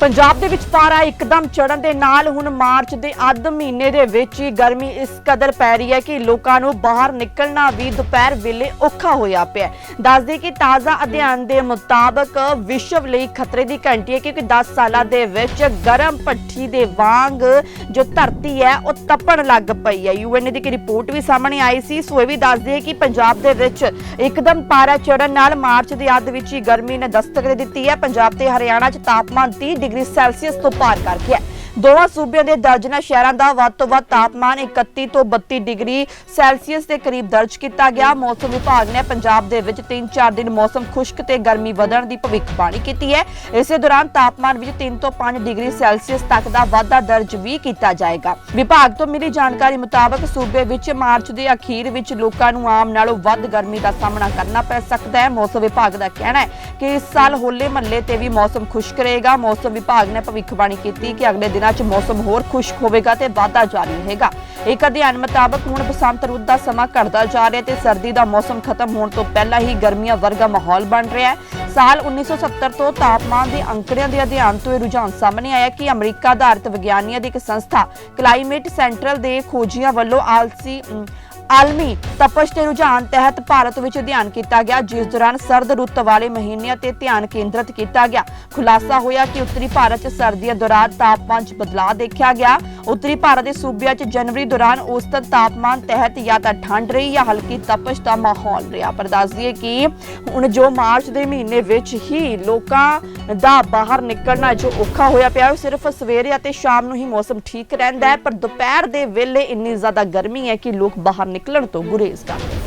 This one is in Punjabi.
ਪੰਜਾਬ ਦੇ ਵਿੱਚ ਪਾਰਾ ਇੱਕਦਮ ਚੜਨ ਦੇ ਨਾਲ ਹੁਣ ਮਾਰਚ ਦੇ ਅੱਧ ਮਹੀਨੇ ਦੇ ਵਿੱਚ ਹੀ ਗਰਮੀ ਇਸ ਕਦਰ ਪੈ ਰਹੀ ਹੈ ਕਿ ਲੋਕਾਂ ਨੂੰ ਬਾਹਰ ਨਿਕਲਣਾ ਵੀ ਦੁਪਹਿਰ ਵੇਲੇ ਔਖਾ ਹੋਇਆ ਪਿਆ ਹੈ। ਦੱਸਦੇ ਕਿ ਤਾਜ਼ਾ ਅਧਿਐਨ ਦੇ ਮੁਤਾਬਕ ਵਿਸ਼ਵ ਲਈ ਖਤਰੇ ਦੀ ਘੰਟੀ ਹੈ ਕਿਉਂਕਿ 10 ਸਾਲਾਂ ਦੇ ਵਿੱਚ ਗਰਮ ਭੱਠੀ ਦੇ ਵਾਂਗ ਜੋ ਧਰਤੀ ਹੈ, ਉਹ ਤਪਣ ਲੱਗ ਪਈ ਹੈ। ਯੂਐਨਏ ਦੀ ਇੱਕ ਰਿਪੋਰਟ ਵੀ ਸਾਹਮਣੇ ਆਈ ਸੀ। ਸੋ ਇਹ ਵੀ ਦੱਸਦੀ ਹੈ ਕਿ ਪੰਜਾਬ ਦੇ ਵਿੱਚ ਇੱਕਦਮ ਪਾਰਾ ਚੜਨ ਨਾਲ ਮਾਰਚ ਦੇ ਅੱਧ ਵਿੱਚ ਹੀ ਗਰਮੀ ਨੇ ਦਸਤਕ ਦੇ ਦਿੱਤੀ ਹੈ। ਪੰਜਾਬ ਤੇ ਹਰਿਆਣਾ 'ਚ ਤਾਪਮਾਨ 30 ਡਿਗਰੀ ਸੈਲਸੀਅਸ ਤੋਂ ਪਾਰ ਕਰ ਗਿਆ ਦੋਵਾਂ ਸੂਬਿਆਂ ਦੇ ਦਰਜਨਾਂ ਸ਼ਹਿਰਾਂ ਦਾ ਵੱਧ ਤੋਂ ਵੱਧ ਤਾਪਮਾਨ 31 ਤੋਂ 32 ਡਿਗਰੀ ਸੈਲਸੀਅਸ ਦੇ ਕਰੀਬ ਦਰਜ ਕੀਤਾ ਗਿਆ। ਮੌਸਮ ਵਿਭਾਗ ਨੇ ਪੰਜਾਬ ਦੇ ਵਿੱਚ 3-4 ਦਿਨ ਮੌਸਮ ਖੁਸ਼ਕ ਤੇ ਗਰਮੀ ਵਧਣ ਦੀ ਭਵਿੱਖਬਾਣੀ ਕੀਤੀ ਹੈ। ਇਸੇ ਦੌਰਾਨ ਤਾਪਮਾਨ ਵਿੱਚ 3 ਤੋਂ 5 ਡਿਗਰੀ ਸੈਲਸੀਅਸ ਤੱਕ ਦਾ ਵਾਧਾ ਦਰਜ ਵੀ ਕੀਤਾ ਜਾਏਗਾ। ਵਿਭਾਗ ਤੋਂ ਮਿਲੀ ਜਾਣਕਾਰੀ ਮੁਤਾਬਕ ਸੂਬੇ ਵਿੱਚ ਮਾਰਚ ਦੇ ਅਖੀਰ ਵਿੱਚ ਲੋਕਾਂ ਨੂੰ ਆਮ ਨਾਲੋਂ ਵੱਧ ਗਰਮੀ ਦਾ ਸਾਹਮਣਾ ਕਰਨਾ ਪੈ ਸਕਦਾ ਹੈ। ਮੌਸਮ ਵਿਭਾਗ ਦਾ ਕਹਿਣਾ ਹੈ ਕਿ ਇਸ ਸਾਲ ਹੋਲੇ ਮਹੱਲੇ ਤੇ ਵੀ ਮੌਸਮ ਖੁਸ਼ਕ ਰਹੇਗਾ। ਮੌਸਮ ਵਿਭਾਗ ਨੇ ਭਵਿੱਖਬਾਣੀ ਕੀਤੀ ਕਿ ਅਗਲੇ ਦਿਨਾਂ 'ਚ ਮੌਸਮ ਹੋਰ ਖੁਸ਼ਕ ਹੋਵੇਗਾ ਤੇ ਵਾਧਾ ਜਾਰੀ ਰਹੇਗਾ। ਇੱਕ ਅਧਿਐਨ ਮੁਤਾਬਕ ਹੁਣ ਬਸੰਤ ਰੁੱਤ ਦਾ ਸਮਾਂ ਘਟਦਾ ਜਾ ਰਿਹਾ ਤੇ ਸਰਦੀ ਦਾ ਮੌਸਮ ਖਤਮ ਹੋਣ ਤੋਂ ਪਹਿਲਾਂ ਹੀ ਗਰਮੀਆਂ ਵਰਗਾ ਮਾਹੌਲ ਬਣ ਰਿਹਾ ਹੈ। ਸਾਲ 1970 ਤੋਂ ਤਾਪਮਾਨ ਦੇ ਅੰਕੜਿਆਂ ਦੇ ਅਧਿਐਨ ਤੋਂ ਇਹ ਰੁਝਾਨ ਸਾਹਮਣੇ ਆਇਆ ਕਿ ਅਮਰੀਕਾ ਆਧਾਰਿਤ ਵਿਗਿਆਨੀਆਂ ਦੀ ਇੱਕ ਸੰਸਥਾ ਕਲਾਈਮੇਟ ਸੈਂਟਰਲ ਦੇ ਖੋਜੀਆਂ ਵੱਲੋਂ ਆਲਸੀ ਆਲਮੀ ਤਪਸ਼ ਦੇ ਰੁਝਾਨ ਤਹਿਤ ਭਾਰਤ ਵਿੱਚ ਅਧਿਐਨ ਕੀਤਾ ਗਿਆ, ਜਿਸ ਦੌਰਾਨ ਸਰਦ ਰੁੱਤ ਵਾਲੇ ਮਹੀਨਿਆਂ ਤੇ ਧਿਆਨ ਕੇਂਦਰਿਤ ਕੀਤਾ ਗਿਆ। ਖੁਲਾਸਾ ਹੋਇਆ ਕਿ ਉੱਤਰੀ ਭਾਰਤ 'ਚ ਸਰਦੀਆਂ ਦੌਰਾਨ ਤਾਪਮਾਨ 'ਚ ਬਦਲਾਅ ਦੇਖਿਆ ਗਿਆ। ਉੱਤਰੀ ਭਾਰਤ ਦੇ ਸੂਬਿਆਂ 'ਚ ਜਨਵਰੀ ਦੌਰਾਨ ਔਸਤਨ ਤਾਪਮਾਨ ਤਹਿਤ ਜਾਂ ਤਾਂ ਠੰਡ ਰਹੀ ਜਾਂ ਹਲਕੀ ਤਪਸ਼ ਦਾ ਮਾਹੌਲ ਰਿਹਾ। ਪਰ ਦੱਸ ਦਈਏ ਕਿ ਹੁਣ ਜੋ ਮਾਰਚ ਦੇ ਮਹੀਨੇ ਵਿੱਚ ਹੀ ਲੋਕਾਂ ਦਾ ਬਾਹਰ ਨਿਕਲਣਾ ਜੋ ਔਖਾ ਹੋਇਆ ਪਿਆ, ਉਹ ਸਿਰਫ ਸਵੇਰੇ ਅਤੇ ਸ਼ਾਮ ਨੂੰ ਹੀ ਮੌਸਮ ਠੀਕ ਰਹਿੰਦਾ ਹੈ। ਪਰ ਦੁਪਹਿਰ ਦੇ ਵੇਲੇ ਇੰਨੀ ਜ਼ਿਆਦਾ ਗਰਮੀ ਹੈ ਕਿ ਲੋਕ ਬਾਹਰ ਨਿਕਲਣ ਤੋਂ ਗੁਰੇਜ਼ ਕਰਦੇ